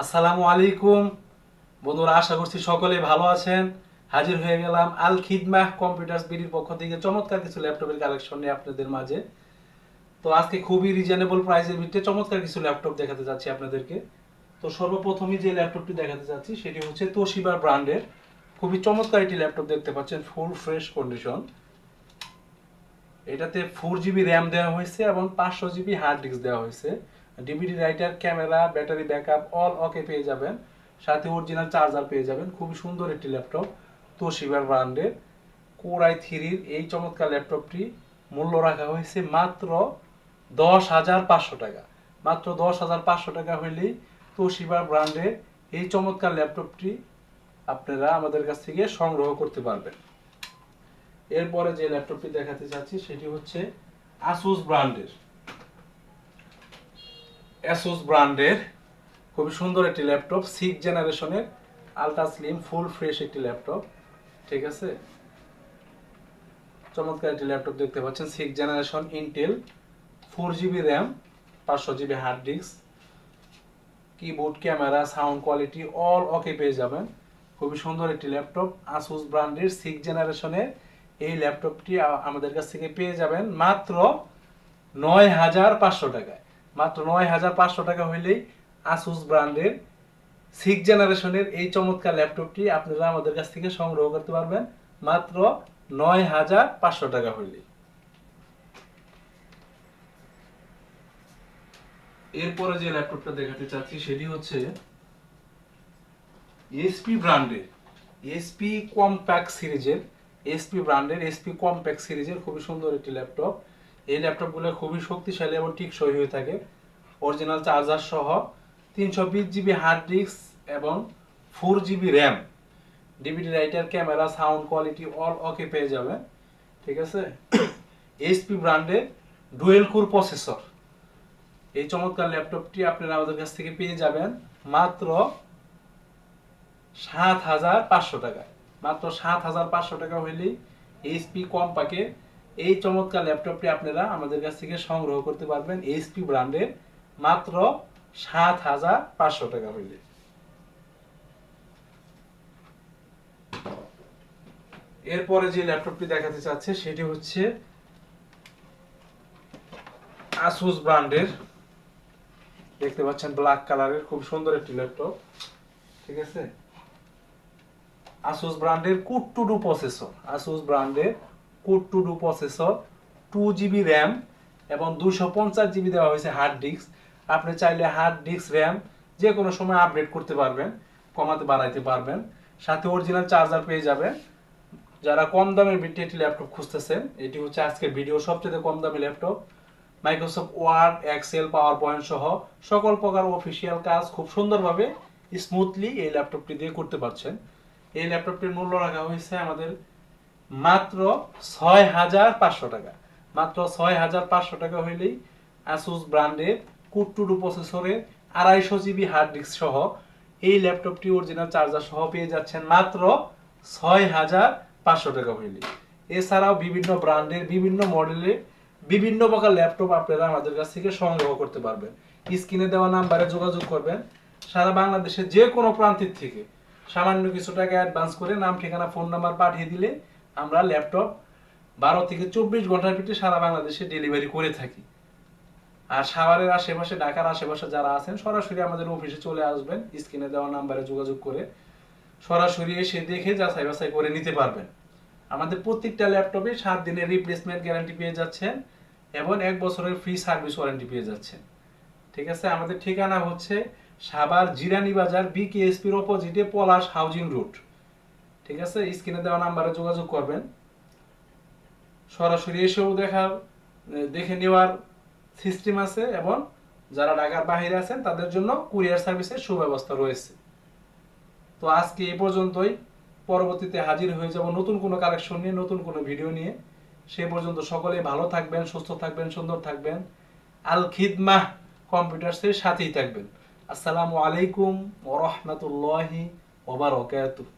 আসসালামু আলাইকুম। বন্ধুরা, আশা করছি সকলে ভালো আছেন। হাজির হয়ে গেলাম আল খিদমাহ কম্পিউটার্স বিডির পক্ষ থেকে চমৎকার কিছু ল্যাপটপের কালেকশন নিয়ে আপনাদের মাঝে। তো আজকে খুবই রিজনেবল প্রাইসের ভিত্তিতে চমৎকার কিছু ল্যাপটপ দেখাতে যাচ্ছি আপনাদেরকে। তো সর্বপ্রথমই যে ল্যাপটপটি দেখাতে যাচ্ছি সেটি হচ্ছে তোশিবা ব্র্যান্ডের। খুবই চমৎকার একটি ল্যাপটপ দেখতে পাচ্ছেন ফুল ফ্রেশ কন্ডিশন এটাতে ফোর জিবি র্যাম দেওয়া হয়েছে এবং পাঁচশো জিবি হার্ড ডিস্ক দেওয়া হয়েছে। DVD writer camera battery backup all okay পেয়ে যাবেন। সাথে অরিজিনাল চার্জার পেয়ে যাবেন। খুবই সুন্দর একটি ল্যাপটপ তোশিবার ব্র্যান্ডের কোর আই থ্রির এই চমৎকার ল্যাপটপটি মূল্য রাখা হয়েছে মাত্র দশ হাজার পাঁচশো টাকা। মাত্র দশ হাজার পাঁচশো টাকা হইলেই তোশিবার ব্র্যান্ডের এই চমৎকার ল্যাপটপটি আপনারা আমাদের কাছ থেকে সংগ্রহ করতে পারবেন। এরপরে যে ল্যাপটপটি দেখাতে চাচ্ছি, সেটি হচ্ছে আসুস ব্র্যান্ডের অ্যাসুস ব্র্যান্ডের খুবই সুন্দর একটি ল্যাপটপ সিক্স জেনারেশনের আলট্রা স্লিম ফুল ফ্রেশ একটি ল্যাপটপ ঠিক আছে? চমৎকার একটি ল্যাপটপ দেখতে পাচ্ছেন six generation Intel four GB RAM পাঁচশো GB hard disk keyboard camera sound quality all okay পেয়ে যাবেন। খুবই সুন্দর একটি ল্যাপটপ আসুস ব্র্যান্ডের সিক্স জেনারেশনের এই ল্যাপটপটি আমাদের কাছ থেকে পেয়ে যাবেন মাত্র নয় হাজার পাঁচশো টাকায়। মাত্র নয় হাজার পাঁচশো টাকা হইলেই আসুস ব্র্যান্ডের সিক্স জেনারেশনের এই চমৎকার ল্যাপটপটি আপনারা আমাদের কাছ থেকে সংগ্রহ করতে পারবেন। মাত্র নয় হাজার পাঁচশো টাকা হইলেই। এরপরে যে ল্যাপটপটা দেখাতে চাচ্ছি সেটি হচ্ছে এসপি ব্র্যান্ডের এসপি কম্প্যাক্ট সিরিজের এসপি ব্র্যান্ডের এসপি কম্প্যাক্ট সিরিজের খুবই সুন্দর একটি ল্যাপটপ। এই ল্যাপটপগুলো খুবই শক্তিশালী এবং টিকসই হয়ে থাকে। অরিজিনাল চার্জার সহ তিনশো বিশ জিবি হার্ড ডিস্ক এবং four GB RAM DVD writer camera sound quality all okay পেয়ে যাবেন ঠিক আছে? এইচপি ব্র্যান্ডের ডুয়েল কোর প্রসেসর এই চমৎকার ল্যাপটপটি আপনারা আমাদের কাছ থেকে পেয়ে যাবেন মাত্র সাত হাজার পাঁচশো টাকা মাত্র সাত হাজার পাঁচশো টাকা হইলেই এইচপি কম্পাকে এই চমৎকার ল্যাপটপটি আপনারা আমাদের কাছ থেকে সংগ্রহ করতে পারবেন এইচপি ব্র্যান্ডের মাত্র সাত হাজার পাঁচশো টাকা হইলে এরপরে যে ল্যাপটপটি দেখাতে চাচ্ছে, সেটি হচ্ছে আসুস ব্র্যান্ডের। দেখতে পাচ্ছেন ব্ল্যাক কালারের খুব সুন্দর একটি ল্যাপটপ। ঠিক আছে? আসুস ব্র্যান্ডের ডু প্রসেসর আসুস ব্র্যান্ডের core two duo processor two GB RAM এবং দুশো পঞ্চাশ জিবি দেওয়া হয়েছে হার্ড ডিস্ক আপনি চাইলে হার্ড ডিস্ক র্যাম যে কোনো সময় আপডেট করতে পারবেন, কমাতে বাড়াইতে পারবেন। সাথে অরিজিনাল চার্জার পেয়ে যাবেন। যারা কম দামের একটি ল্যাপটপ খুঁজতেছেন এটি হচ্ছে আজকের ভিডিও সবচেয়ে কম দামি laptop Microsoft Word Excel PowerPoint সহ সকল প্রকার অফিসিয়াল কাজ খুব সুন্দরভাবে স্মুথলি এই ল্যাপটপটি দিয়ে করতে পারছেন। এই ল্যাপটপটির মূল্য রাখা হয়েছে আমাদের মাত্র ছয় হাজার পাঁচশো টাকা। মাত্র ছয় হাজার পাঁচশো টাকা হইলেই আসুস ব্র্যান্ডের কুটটুডু প্রসেসরের আড়াইশো জিবি হার্ড ডিস্ক সহ এই ল্যাপটপটি অরিজিনাল চার্জার সহ পেয়ে যাচ্ছেন মাত্র ছয় হাজার পাঁচশো টাকা হইলে এছাড়াও বিভিন্ন ব্র্যান্ডের বিভিন্ন মডেলের বিভিন্ন প্রকার ল্যাপটপ আপনারা আমাদের কাছ থেকে সংগ্রহ করতে পারবেন। স্ক্রিনে দেওয়া নাম্বারে যোগাযোগ করবেন। সারা বাংলাদেশের যে কোনো প্রান্তের থেকে। সামান্য কিছু টাকা অ্যাডভান্স করে নাম, ঠিকানা ফোন নাম্বার পাঠিয়ে দিলে আমরা ল্যাপটপ বারো থেকে চব্বিশ ঘণ্টার ভিতরে সারা বাংলাদেশে ডেলিভারি করে থাকি। আর সাভারের আশেপাশে, ঢাকার আশেপাশে যারা আছেন, সরাসরি আমাদের অফিসে চলে আসবেন স্ক্রিনে দেওয়া নাম্বারে যোগাযোগ করে সরাসরি এসে দেখে যাচাই বাছাই করে নিতে পারবেন। আমাদের প্রত্যেকটা ল্যাপটপে সাত দিনের রিপ্লেসমেন্ট গ্যারান্টি পেয়ে যাচ্ছেন এবং এক বছরের ফ্রি সার্ভিস ওয়ারেন্টি পেয়ে যাচ্ছেন। ঠিক আছে? আমাদের ঠিকানা হচ্ছে সাভার জিরানি বাজার বিকেএসপির অপোজিটে পলাশ হাউজিং রুট ঠিক আছে? স্ক্রিনে দেওয়া নাম্বারে যোগাযোগ করবেন। সরাসরি এসেও দেখা দেখে নেওয়ার সিস্টেম আছে এবং যারা ঢাকার বাইরে আছেন, তাদের জন্য কুরিয়ার সার্ভিসের সুব্যবস্থা রয়েছে। তো আজকে এই পর্যন্তই। পরবর্তীতে হাজির হয়ে যাব নতুন কোনো কালেকশন নিয়ে, নতুন কোনো ভিডিও নিয়ে। সে পর্যন্ত সকলে ভালো থাকবেন, সুস্থ থাকবেন, সুন্দর থাকবেন। আল খিদমাহ কম্পিউটার্সের সাথেই থাকবেন। আসসালামু আলাইকুম ওরহমতুল্লাহি ওবারকাতুহ